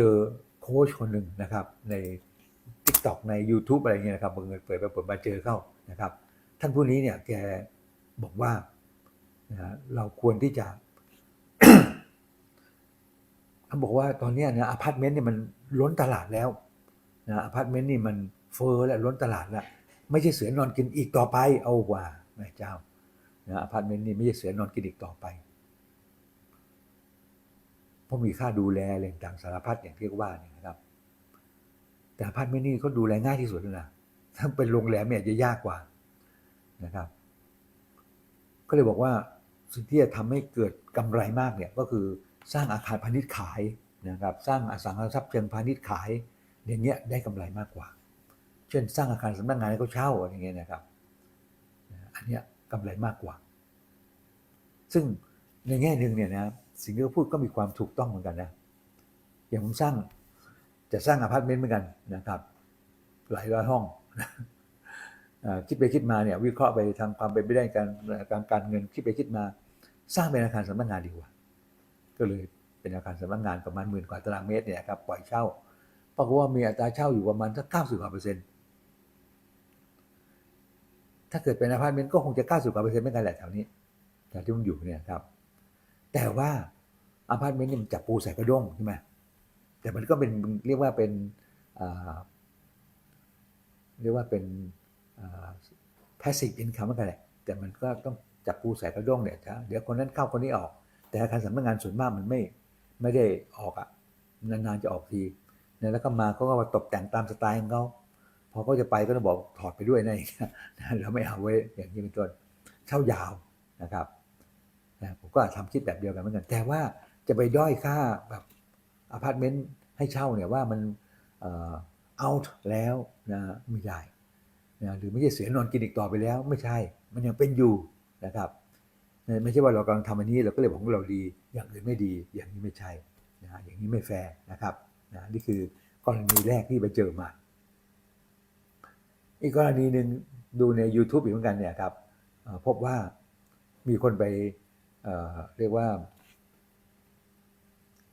เจอโค้ชคนหนึ่งนะครับ ใน t ิ k t o k ใน YouTube อะไรเงี้ยนะครับบังเอิญเปิดไปเปิดมาเจอเข้านะครับ ท่านผู้นี้เนี่ยแกบอกว่านะเราควรที่จะเขาบอกว่าตอนนี้นะอพาร์ตเมนต์เนี่ยมันล้นตลาดแล้วนะอพาร์ตเมนต์นี่มันเฟอร์แล้วล้นตลาดแล้วไม่ใช่เสือนอนกินอีกต่อไป เอาว่าแม่เจ้านะอพาร์ตเมนต์นี่ไม่ใช่เสือนอนกินอีกต่อไป เพราะมีค่าดูแลอะไรต่างสารพัดอย่างที่ว่าเนี่ยนะครับ แต่อพาร์ตเมนต์นี่เขาดูแลง่ายที่สุดแล้วนะถ้าเป็นโรงแรมเนี่ยจะยากกว่านะครับ ก็เลยบอกว่าสิ่งที่จะทำให้เกิดกำไรมากเนี่ยก็คือสร้างอาคารพาณิชย์ขายนะครับ สร้างอสังหาริมทรัพย์เชิงพาณิชย์ขายอย่างเงี้ยได้กำไรมากกว่า เช่นสร้างอาคารสำนักงานให้เขาเช่าอะไรเงี้ยนะครับ อันเนี้ยกำไรมากกว่า ซึ่งในแง่หนึ่งเนี่ยนะครับ สิ่งที่เขาพูดก็มีความถูกต้องเหมือนกันนะ อย่างผมสร้างจะสร้างอพาร์ตเมนต์เหมือนกันนะครับ หลายร้อยห้องคิดไปคิดมาเนี่ยวิเคราะห์ไปทางความเป็นไปได้การการการเงินคิดไปคิดมา สร้างเป็นอาคารสำนักงานดีกว่า ก็เลยเป็นอาคารสำนักงานประมาณหมื่นกว่าตารางเมตรเนี่ยครับปล่อยเช่าปรากฏว่ามีอัตราเช่าอยู่ประมาณสักเก้าสิบกว่าเปอร์เซ็นต์ถ้าเกิดเป็นอพาร์ตเมนต์ก็คงจะเก้าสิบกว่าเปอร์เซ็นต์เหมือนกันแหละแถวนี้แถวที่มันอยู่เนี่ยครับ แต่ว่า อพาร์ตเมนต์นี่มันจับปูใส่กระด้งใช่ไหมแต่มันก็เป็นเรียกว่าเป็นเรียกว่าเป็นพาสซีฟอินคัมเหมือนกันแหละแต่มันก็ต้องจับปูใส่กระด้งเนี่ยเดี๋ยวคนนั้นเข้าคนนี้ออก แต่อาคารสำนักงานส่วนมากมันไม่ไม่ได้ออกอะนานๆจะออกทีเนี่ยแล้วก็มาเขาก็มาตกแต่งตามสไตล์ของเขาพอเขาจะไปก็ต้องบอกถอดไปด้วยนะองเงี้ยเราไม่เอาไว้อย่างนี้เป็นต้นเช่ายาวนะครับนะผมก็ทำคิดแบบเดียวกันเหมือนกันแต่ว่า จะไปด้อยค่าแบบอพาร์ตเมนต์ให้เช่าเนี่ยว่ามันเอ่อ out แล้วนะไม่ได้นะหรือไม่ใช่เสือนอนกินอีกต่อไปแล้วไม่ใช่ มันยังเป็นอยู่นะครับไม่ใช่ว่าเรากำลังทำอันนี้เราก็เลยบอกว่าเราดีอย่างอื่นไม่ดีอย่างนี้ไม่ใช่นะอย่างนี้ไม่แฟร์นะครับนะนี่คือกรณีแรกที่ไปเจอมา อีกกรณีหนึ่งดูใน YouTube อีกเหมือนกันเนี่ยครับพบว่ามีคนไปเเรียกว่า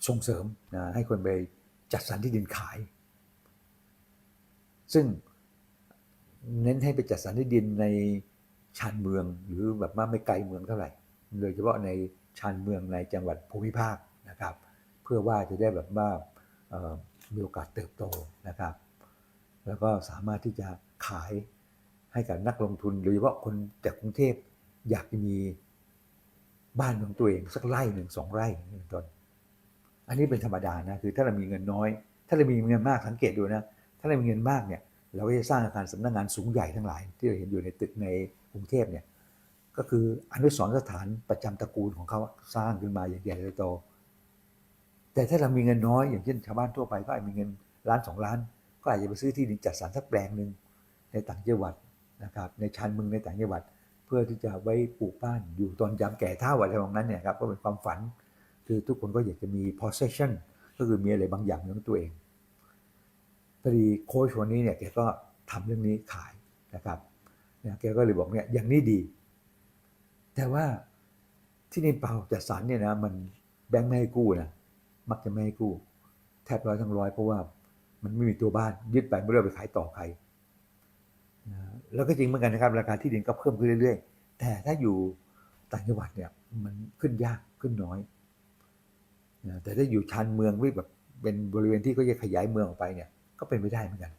ส่งเสริมนะให้คนไปจัดสรรที่ดินขาย ซึ่งเน้นให้ไปจัดสรรที่ดินในชานเมืองหรือแบบว่าไม่ไกลเมืองเท่าไหร่ โดยเฉพาะในชานเมืองในจังหวัดภูมิภาคนะครับ เพื่อว่าจะได้แบบว่ามีโอกาสเติบโตนะครับ แล้วก็สามารถที่จะขายให้กับนักลงทุนโดยเฉพาะคนจากกรุงเทพอยากมีบ้านของตัวเองสักไร่หนึ่งสองไร่เป็นต้น อันนี้เป็นธรรมดานะคือถ้าเรามีเงินน้อย ถ้าเรามีเงินมากสังเกตดูนะถ้าเรามีเงินมากเนี่ยเราก็จะสร้างอาคารสำนักงานสูงใหญ่ทั้งหลาย ที่เราเห็นอยู่ในตึกในกรุงเทพเนี่ยก็คืออนุสรสถานประจำตระกูลของเขาสร้างขึ้นมาอย่ใหญ่โตแต่ถ้าเรามีเงินน้อยอย่างเช่นชาวบ้านทั่วไปก็อาจมีเงินล้านสองล้าน ก็อาจจะไปซื้อที่ดินจัดสรรสักแปลงหนึ่งในต่างจังหวัดนะครับในชานเมืองในต่างจังหวัด เพื่อที่จะไว้ปลูกบ้านอยู่ตอนยามแก่เฒ่าอะไรแบบนั้นเนี่ยครับก็เป็นความฝัน คือทุกคนก็อยากจะมี possession ก็คือมีอะไรบางอย่างของตัวเองพอดีโค้ชคนนี้เนี่ยแกก็ทำเรื่องนี้ขายนะครับเนี่ยแกก็เลยบอกเนี่ยอย่างนี้ดี แต่ว่าที่ในเปล่าจัดสรรเนี่ยนะมันแบงค์ไม่ให้กู้นะมักจะไม่ให้กู้ แทบร้อยทั้งร้อยเพราะว่ามันไม่มีตัวบ้านยึดไปไม่ได้เอาไปขายต่อใครนะแล้วก็จริงเหมือนกันนะครับ ราคาที่ดินก็เพิ่มขึ้นเรื่อย ๆ แต่ถ้าอยู่ต่างจังหวัดเนี่ยมันขึ้นยากขึ้นน้อย นะแต่ถ้าอยู่ชานเมืองที่แบบเป็นบริเวณที่เขาจะขยายเมืองออกไปเนี่ย ก็เป็นไม่ได้เหมือนกัน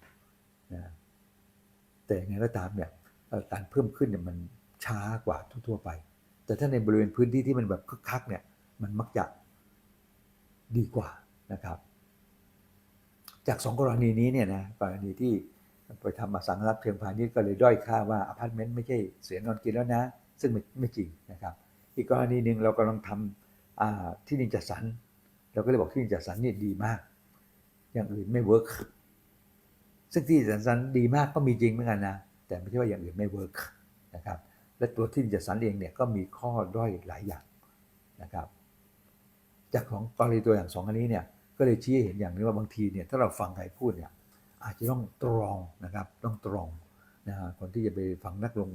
นะแต่ยังไงก็ตามเนี่ยการเพิ่มขึ้นเนี่ยมันช้ากว่าทั่วๆไป แต่ถ้าในบริเวณพื้นที่ที่มันแบบคึกคักเนี่ยมันมักจะดีกว่านะครับ จากสองกรณีนี้เนี่ยนะกรณีที่ไปทำมาสังรับเชิงพาณิชย์ก็เลยด้อยค่าว่าอพาร์ตเมนต์ไม่ใช่เสียนอนกินแล้วนะ ซึ่งไม่ไม่จริงนะครับ อีกกรณีหนึ่งเรากำลังทำที่ดินจัดสรร เราก็เลยบอกที่ดินจัดสรรนี่ดีมาก อย่างอื่นไม่เวิร์กซึ่งที่จัดสรรดีมากก็มีจริงเหมือนกันนะ แต่ไม่ใช่ว่าอย่างอื่นไม่เวิร์กนะครับ และตัวที่ดินจัดสรรเองเนี่ยก็มีข้อด้อยหลายอย่างนะครับ จากของกรณีตัวอย่างสองอันนี้เนี่ยก็เลยชี้ให้เห็นอย่างนี้ว่าบางทีเนี่ยถ้าเราฟังใครพูดเนี่ยอาจจะต้องตรองนะครับต้องตรองนะฮะคนที่จะไปฟังนักลง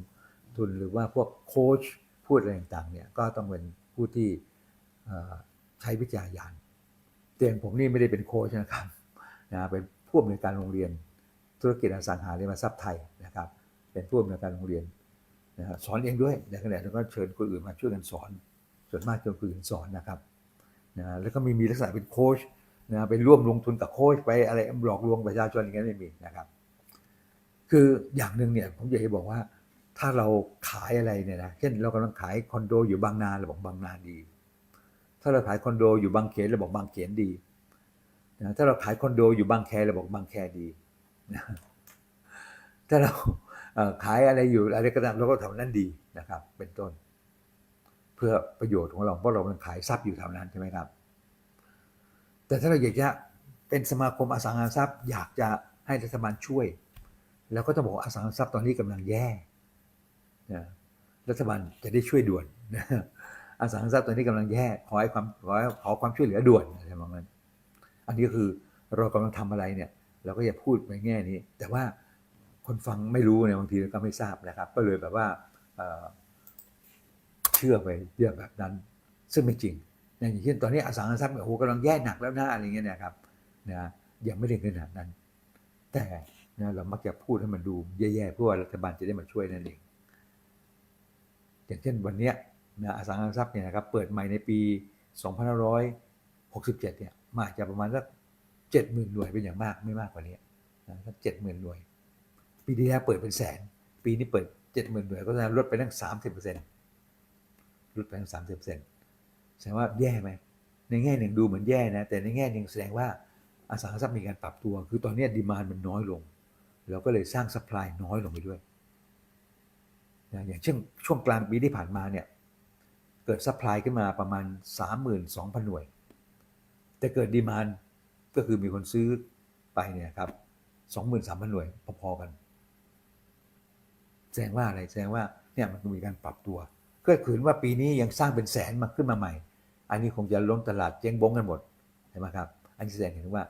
ทุนหรือว่าพวกโค้ชพูดอะไรต่างๆเนี่ยก็ต้องเป็นผู้ที่ใช้วิจารณญาณแต่อย่างผมนี่ไม่ได้เป็นโค้ชนะครับนะเป็นผู้อำนวยการโรงเรียน ธุรกิจอสังหาริมทรัพย์ไทยนะครับ เป็นผู้อำนวยการโรงเรียนนะครับสอนเองด้วยในขณะเดียวกันก็เชิญคนอื่นมาช่วยกันสอน ส่วนมากจะคนอื่นสอนนะครับนะแล้วก็มีมีลักษณะเป็นโค้ชนะไปร่วมลงทุนกับโค้ชไปอะไรหลอกลวงประชาชนอย่างนี้ไม่มีนะครับ คืออย่างหนึ่งเนี่ยผมอยากจะบอกว่าถ้าเราขายอะไรเนี่ยนะเช่นเรากำลังขายคอนโดอยู่บางนาเราบอกบางนาดี ถ้าเราขายคอนโดอยู่บางเขนเราบอกบางเขนดีนะถ้าเราขายคอนโดอยู่บางแคเราบอกบางแคดีนะถ้าเราขายอะไรอยู่อะไรก็ตามเราก็ทำนั้นดีนะครับ เป็นต้น เพื่อประโยชน์ของเราเพราะเรากำลังขายทรัพย์อยู่แถวนั้นใช่ไหมครับ แต่ถ้าเราอยากจะเป็นสมาคมอสังหารทรัพย์ อยากจะให้รัฐบาลช่วย แล้วก็ต้องบอกอสังหารทรัพย์ตอนนี้กำลังแย่นะรัฐบาลจะได้ช่วยด่วนนะ อสังหาทรัพย์ตอนนี้กำลังแย่ขอให้ความขอให้ขอความช่วยเหลือด่วนอะไรประมาณนั้นอันนี้ก็คือเรากำลังทำอะไรเนี่ย เราก็อย่าพูดในแง่นี้ แต่ว่าคนฟังไม่รู้เนี่ยบางทีก็ไม่ทราบนะครับ ก็เลยแบบว่าเชื่อไปเยอะแบบนั้น ซึ่งไม่จริงอย่างเช่นตอนนี้อสังหาริมทรัพย์เนี่ยโอ้โหกำลังแย่หนักแล้วนะอะไรเงี้ยนะครับนะยังไม่ได้ขนาดนั้น แต่นะเรามักจะพูดให้มันดูแย่ๆเพื่อว่ารัฐบาลจะได้มาช่วยนั่นเอง อย่างเช่นวันเนี้ย นะอสังหาริมทรัพย์เนี่ยนะครับเปิดใหม่ในปี 2567 เนี่ยมาจะประมาณสัก70,000หน่วยเป็นอย่างมากไม่มากกว่านี้นะสัก70,000หน่วย ปีที่แล้วเปิดเป็นแสน ปีนี้เปิด 70,000หน่วยก็จะลดไปตั้ง 30%ลดไปตั้ง 30%แสดงว่าแย่ไหมในแง่หนึ่งดูเหมือนแย่นะ แต่ในแง่หนึ่งแสดงว่าอสังหาริมทรัพย์มีการปรับตัว คือตอนนี้ดีมานมันน้อยลงเราก็เลยสร้างสป라이น้อยลงไปด้วยนะอย่างเช่นช่วงกลางปีที่ผ่านมาเนี่ย กิดซัพพลายขึ้นมาประมาณ 32,000 หน่วย แต่เกิดดีมานก็คือมีคนซื้อไปเนี่ยครับ23,000 หน่วยพอๆกัน แสดงว่าอะไรแสดงว่าเนี่ยมันมีการปรับตัวก็ขืนว่าปีนี้ยังสร้างเป็นแสนมาขึ้นมาใหม่ อันนี้คงจะล้มตลาดเจ๊งบงกันหมดใช่ไหมครับ อันนี้แสดงเห็นว่า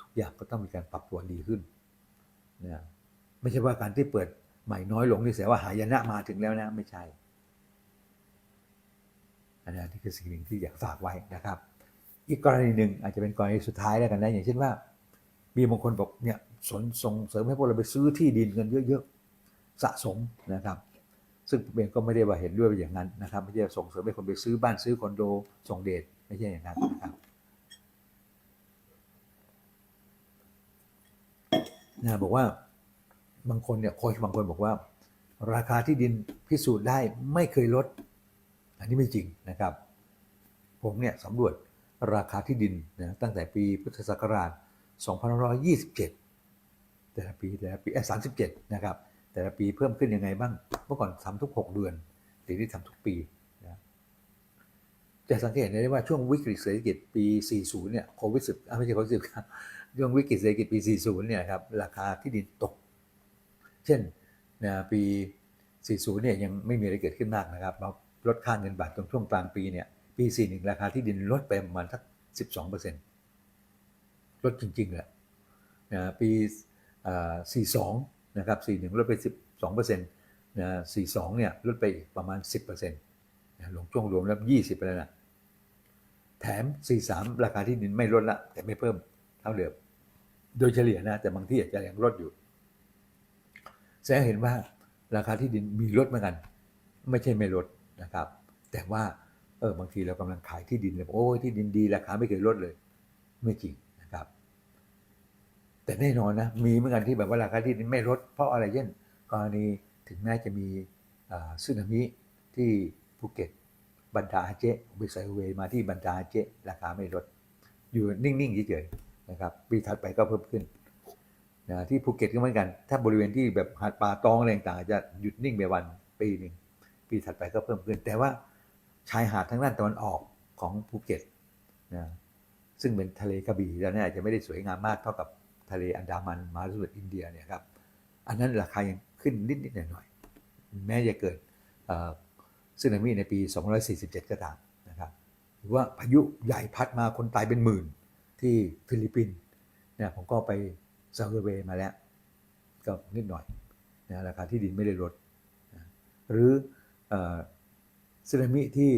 ทุกอย่างก็ต้องมีการปรับตัวดีขึ้นนะไม่ใช่ว่าการที่เปิดใหม่น้อยลงนี่แสดงว่าหายนะมาถึงแล้วนะไม่ใช่ อันนี้คือสิ่งหนึ่งที่อยากฝากไว้นะครับ อีกกรณีหนึ่งอาจจะเป็นกรณีสุดท้ายแล้วกันนะอย่างเช่นว่า มีบางคนบอกเนี่ยสนส่งเสริมให้พวกเราไปซื้อที่ดินกันเยอะๆสะสมนะครับ ซึ่งผมเองก็ไม่ได้ว่าเห็นด้วยอย่างนั้นนะครับไม่ใช่ส่งเสริมให้คนไปซื้อบ้านซื้อคอนโดส่งเดชไม่ใช่อย่างนั้นนะครับนะบอกว่าบางคนเนี่ยโค้ชบางคนบอกว่า ราคาที่ดินพิสูจน์ได้ไม่เคยลด อันนี้ไม่จริงนะครับ ผมเนี่ยสำรวจราคาที่ดินนะตั้งแต่ปีพุทธศักราช 2527 แต่ละปีแต่ละปีเอ้37 นะครับ แต่ละปีเพิ่มขึ้นยังไงบ้าง เมื่อก่อนทำทุก 6 เดือนเดี๋ยวนี้ทำทุกปีนะจะสังเกตได้ว่าช่วงวิกฤตเศรษฐกิจปี 40 เนี่ยโควิด10ไม่ใช่โควิด10ครับช่วงวิกฤตเศรษฐกิจปี 40 เนี่ยครับราคาที่ดินตก เช่นนะปี 40 เนี่ยยังไม่มีอะไรเกิดขึ้นมากนะครับเรา ลดค่าเงินบาทตรงช่วงกลางปีเนี่ยปี 41 ราคาที่ดินลดไปประมาณสัก 12%ลดจริงๆแหละนะปีอ่า42 นะครับ 41 ลดไป 12%นะ42 เนี่ยลดไปอีกประมาณ 10%นะลงช่วงรวมแล้ว 20ไปแล้วนะแถม 43 ราคาที่ดินไม่ลดละ แต่ไม่เพิ่มเท่าเดิมโดยเฉลี่ยนะ แต่บางที่อาจจะยังลดอยู่ แสดงเห็นว่าราคาที่ดินมีลดเหมือนกัน ไม่ใช่ไม่ลด นะครับ แต่ว่าเออบางทีเรากำลังขายที่ดินเลยบอกโอ้ยที่ดินดีราคาไม่เคยลดเลย ไม่จริงนะครับ แต่แน่นอนนะมีเหมือนกันที่แบบว่าราคาที่ดินไม่ลดเพราะอะไรเช่นกรณีถึงแม้จะมีอ่าสึนามิที่ภูเก็ตบันดาเจไปไซเวยมาที่บันดาเจราคาไม่ลด อยู่นิ่ง ๆ เฉยๆนะครับ ปีถัดไปก็เพิ่มขึ้นนะที่ภูเก็ตก็เหมือนกัน ถ้าบริเวณที่แบบหาดป่าตองอะไรต่างจะหยุดนิ่งไปวันปีหนึ่ง ปีถัดไปก็เพิ่มขึ้น แต่ว่าชายหาดทางด้านตะวันออกของภูเก็ตนะซึ่งเป็นทะเลกระบี่แล้วเนี่ยอาจจะไม่ได้สวยงามมากเท่ากับทะเลอันดามันมาสมุทรอินเดียเนี่ยครับอันนั้นราคายังขึ้นนิดๆหน่อยๆแม้จะเกิดเอ่อสึนามิในปี 247 ก็ตามนะครับหรือว่าพายุใหญ่พัดมาคนตายเป็นหมื่นที่ฟิลิปปินส์เนี่ยผมก็ไปซาเวมาแล้ว ก็นิดหน่อยนะราคาที่ดินไม่ได้ลดนะหรือ สึนามิที่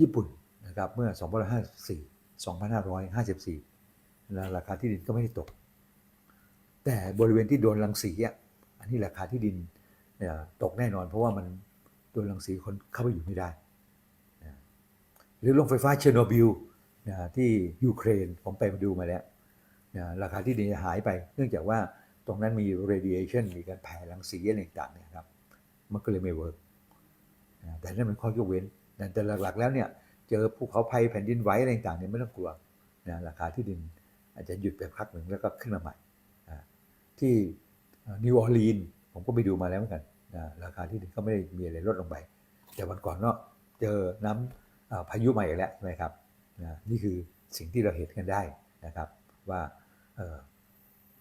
ญี่ปุ่นนะครับเมื่อ 2554 2554แล้วราคาที่ดินก็ไม่ได้ตก แต่บริเวณที่โดนรังสีอะอันนี้ราคาที่ดินเนี่ยตกแน่นอน เพราะว่ามันโดนรังสีคนเข้าไปอยู่ไม่ได้นะหรือโรงไฟฟ้าเชอร์โนบิลนะที่ยูเครนผมไปดูมาแล้วนะราคาที่ดินหายไป เนื่องจากว่าตรงนั้นมี radiation มีการแผ่รังสีอะไรต่างๆเนี่ยครับ มันก็เลยไม่เวิร์กนะแต่นั่นเป็นข้อยกเว้น แต่หลักๆ แล้วเนี่ยเจอภูเขาไฟแผ่นดินไหวอะไรต่างๆเนี่ยไม่ต้องกลัวนะราคาที่ดินอาจจะหยุดไปพักหนึ่งแล้วก็ขึ้นมาใหม่ ที่นิวออร์ลีนผมก็ไปดูมาแล้วเหมือนกันนะราคาที่ดินก็ไม่ได้มีอะไรลดลงไป แต่วันก่อนเนาะเจอน้ำอ่าพายุใหม่อีกแล้วใช่ไหมครับนะนี่คือสิ่งที่เราเห็นกันได้นะครับ ว่า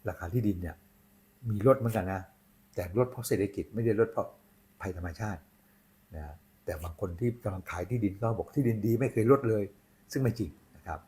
ราคาที่ดินเนี่ยมีลดเหมือนกันนะ แต่ลดเพราะเศรษฐกิจไม่ได้ลดเพราะ ภัยธรรมชาตินะแต่บางคนที่กำลังขายที่ดินก็บอกที่ดินดีไม่เคยลดเลย ซึ่งไม่จริงนะครับ